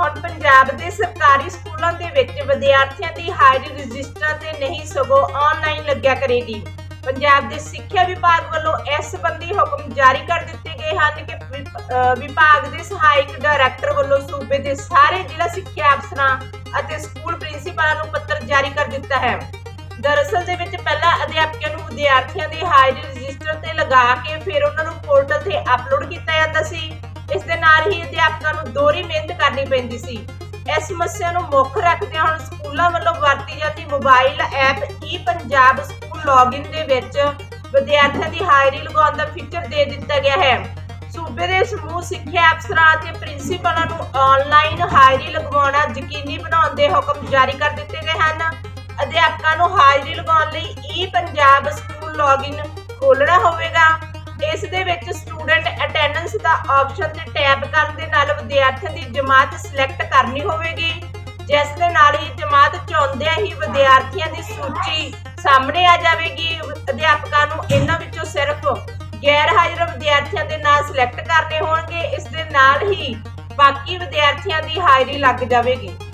ਹੁਣ ਪੰਜਾਬ ਦੇ ਸਰਕਾਰੀ ਸਕੂਲਾਂ ਦੇ ਵਿੱਚ ਵਿਦਿਆਰਥੀਆਂ ਦੀ ਹਾਜ਼ਰੀ ਰਜਿਸਟਰਾਂ ਤੇ ਨਹੀਂ ਸਗੋਂ ਆਨਲਾਈਨ ਲੱਗਿਆ ਕਰੇਗੀ। ਪੰਜਾਬ ਦੇ ਸਿੱਖਿਆ ਵਿਭਾਗ ਵੱਲੋਂ ਇਸ ਸੰਬੰਧੀ ਹੁਕਮ ਜਾਰੀ ਕਰ ਦਿੱਤੇ ਗਏ ਹਨ ਕਿ ਵਿਭਾਗ ਦੇ ਸਹਾਇਕ ਡਾਇਰੈਕਟਰ ਵੱਲੋਂ ਸੂਬੇ ਦੇ ਸਾਰੇ ਜ਼ਿਲ੍ਹਾ ਸਿੱਖਿਆ ਅਫਸਰਾਂ ਅਤੇ ਸਕੂਲ ਪ੍ਰਿੰਸੀਪਲਾਂ ਨੂੰ ਪੱਤਰ ਜਾਰੀ ਕਰ ਦਿੱਤਾ ਹੈ। ਦਰਅਸਲ ਦੇ ਵਿੱਚ ਪਹਿਲਾਂ ਅਧਿਆਪਕਾਂ ਨੂੰ ਵਿਦਿਆਰਥੀਆਂ ਦੇ ਹਾਜ਼ਰੀ ਰਜਿਸਟਰ ਤੇ ਲਗਾ ਕੇ ਫਿਰ ਉਹਨਾਂ ਨੂੰ ਪੋਰਟਲ ਤੇ ਅਪਲੋਡ ਕੀਤਾ ਜਾਂਦਾ ਸੀ। ਇਸ ਦੇ ਨਾਲ ਹੀ ਅਧਿਆਪਕਾਂ ਨੂੰ ਦੋਹਰੀ ਮਿਹਨਤ ਕਰਨੀ ਪੈਂਦੀ ਸੀ। ਇਸ ਸਮੱਸਿਆ ਨੂੰ ਮੁੱਖ ਰੱਖਦਿਆਂ ਹੁਣ ਸਕੂਲਾਂ ਵੱਲੋਂ ਵਰਤੀ ਜਾਂਦੀ mobile app E Punjab school login ਦੇ ਵਿੱਚ ਵਿਦਿਆਰਥੀਆਂ ਦੀ ਹਾਜ਼ਰੀ ਲਗਾਉਣ ਦਾ ਫੀਚਰ ਦੇ ਦਿੱਤਾ ਗਿਆ ਹੈ। ਸੂਬੇ ਦੇ ਸਮੂਹ ਸਿੱਖਿਆ ਅਫਸਰਾਂ ਅਤੇ ਪ੍ਰਿੰਸੀਪਲਾਂ ਨੂੰ ਆਨਲਾਈਨ ਹਾਜ਼ਰੀ ਲਗਵਾਉਣਾ ਯਕੀਨੀ ਬਣਾਉਣ ਦੇ ਹੁਕਮ ਜਾਰੀ ਕਰ ਦਿੱਤੇ ਗਏ ਹਨ। ਅਧਿਆਪਕਾਂ ਨੂੰ ਹਾਜ਼ਰੀ ਲਗਾਉਣ ਲਈ ਈ ਪੰਜਾਬ ਸਕੂਲ ਲੌਗਇਨ ਖੋਲਣਾ ਹੋਵੇਗਾ। ਇਸ ਦੇ ਵਿੱਚ ਸਟੂਡੈਂਟ ਅਟੈਂਡੈਂਸ ਦਾ ਆਪਸ਼ਨ ਤੇ ਟੈਬ ਕਰਨ ਦੇ ਨਾਲ ਵਿਦਿਆਰਥੀਆਂ ਦੀ ਜਮਾਤ ਸਿਲੈਕਟ ਕਰਨੀ ਹੋਵੇਗੀ। ਜਿਸ ਦੇ ਨਾਲ ਹੀ ਜਮਾਤ ਚਾਹੁੰਦਿਆਂ ਹੀ ਵਿਦਿਆਰਥੀਆਂ ਦੀ ਸੂਚੀ ਸਾਹਮਣੇ ਆ ਜਾਵੇਗੀ। ਅਧਿਆਪਕਾਂ ਨੂੰ ਇਹਨਾਂ ਵਿੱਚੋਂ ਸਿਰਫ ਗੈਰ ਹਾਜ਼ਰ ਵਿਦਿਆਰਥੀਆਂ ਦੇ ਨਾਂ ਸਿਲੈਕਟ ਕਰਨੇ ਹੋਣਗੇ। ਇਸ ਦੇ ਨਾਲ ਹੀ ਬਾਕੀ ਵਿਦਿਆਰਥੀਆਂ ਦੀ ਹਾਜ਼ਰੀ ਲੱਗ ਜਾਵੇਗੀ।